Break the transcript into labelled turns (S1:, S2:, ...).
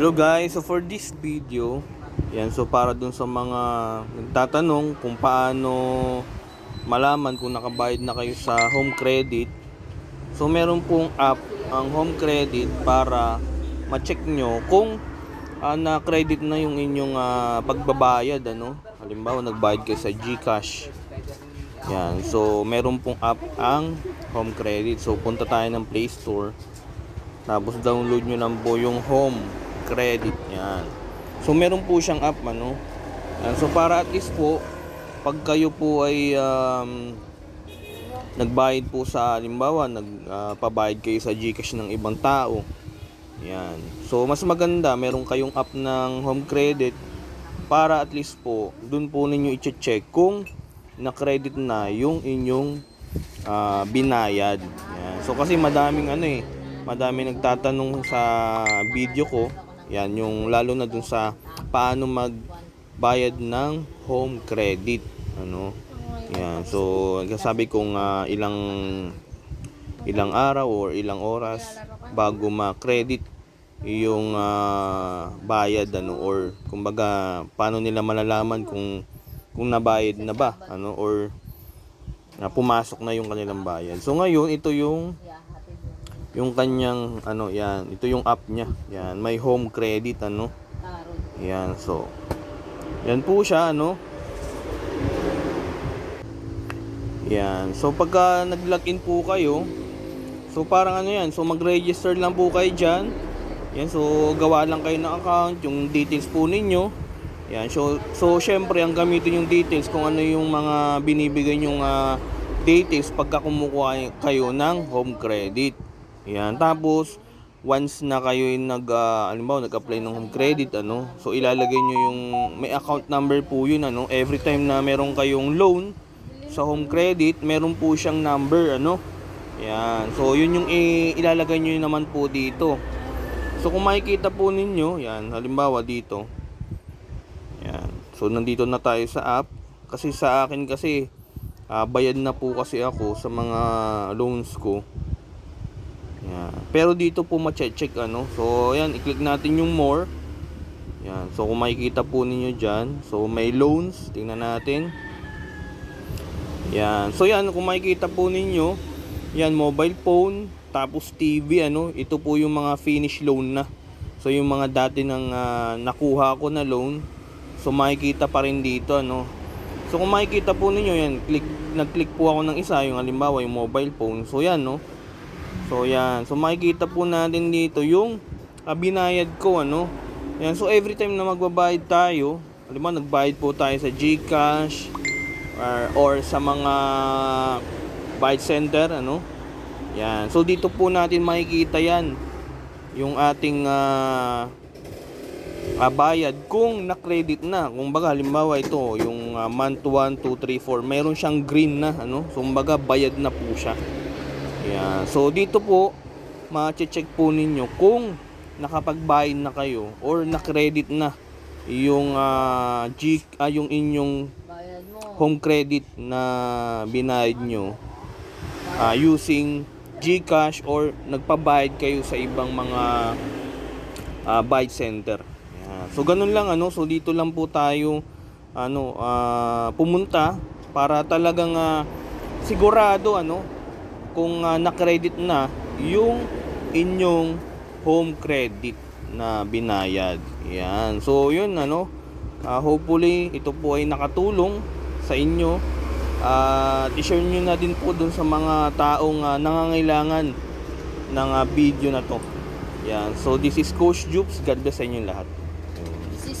S1: Hello guys, so for this video, yan so para dun sa mga nagtatanong kung paano malaman kung nakabayad na kayo sa home credit. So meron pong app ang home credit para ma-check nyo kung ah, na-credit na yung inyong ah, pagbabayad ano. Halimbawa nagbayad kayo sa GCash. Yan, so meron pong app ang home credit. So punta tayo ng Play Store. Tapos download nyo lang po yung home credit yan. So meron po siyang app ano. So para at least po pag kayo po ay um, nagbayad po sa halimbawa nagpabayad kayo sa GCash ng ibang tao. Yan. So mas maganda meron kayong app ng home credit para at least po dun po ninyo i-check kung na-credit na yung inyong ah, binayad. Yan. So kasi madaming ano eh, madaming nagtatanong sa video ko. Yan, yung lalo na dun sa paano magbayad ng home credit. Ano? Yan. So, sabi kong ah, ilang ilang araw or ilang oras bago ma-credit yung ah, bayad ano or kumbaga paano nila malalaman kung kung nabayad na ba ano or na pumasok na yung kanilang bayad. So ngayon ito yung yung kanyang ano yan, ito yung app niya. Yan, may home credit ano. Yan, so yan po siya ano. Yan. So pagka nag-login po kayo, so parang ano yan, so mag-register lang po kayo diyan. Yan, so gawa lang kayo ng account, yung details po ninyo. Yan, so so syempre ang gamitin yung details kung ano yung mga binibigay yung details pagka kumukuha kayo ng home credit. Yan, tapos once na kayo yung nag uh, alimbawa nag-apply ng home credit ano, so ilalagay niyo yung may account number po yun ano, every time na meron kayong loan sa home credit, meron po siyang number ano. Yan. So yun yung ilalagay niyo naman po dito. So kung makikita po ninyo, yan, halimbawa dito. Yan. So nandito na tayo sa app kasi sa akin kasi ah, bayad na po kasi ako sa mga loans ko. Yan. Pero dito po ma-check ano. So yan, i-click natin yung more. Yan. So kung makikita po ninyo diyan, so may loans, tingnan natin. Yan. So yan, kung makikita po ninyo, yan mobile phone, tapos TV ano, ito po yung mga finish loan na. So yung mga dati nang ah, nakuha ko na loan, so makikita pa rin dito ano. So kung makikita po ninyo yan, click nag-click po ako ng isa, yung halimbawa yung mobile phone. So yan no. So yan, so makikita po natin dito yung ah, binayad ko ano. Yan, so every time na magbabayad tayo, halimbawa nagbayad po tayo sa GCash, or, or sa mga bite center ano. Yan. So dito po natin makikita yan yung ating ah, ah, bayad kung na-credit na. Kung baga halimbawa ito yung ah, month 1, 2, 3, 4 meron siyang green na ano. So baga bayad na po siya yan so dito po ma-check po ninyo kung nakapagbayad na kayo or na-credit na yung ah, G, ah, yung inyong home credit na binayad nyo ah, using GCash or nagpabayad kayo sa ibang mga uh, buy center. Yan. So ganun lang ano, so dito lang po tayo ano ah, pumunta para talagang ah, sigurado ano kung ah, na-credit na yung inyong home credit na binayad. Yan. So yun ano, Ah, hopefully ito po ay nakatulong sa inyo. At i-share nyo na din po dun sa mga taong ah, nangangailangan ng ah, video na to. Yan. So this is Coach Jupes. God bless sa inyo lahat.
S2: This is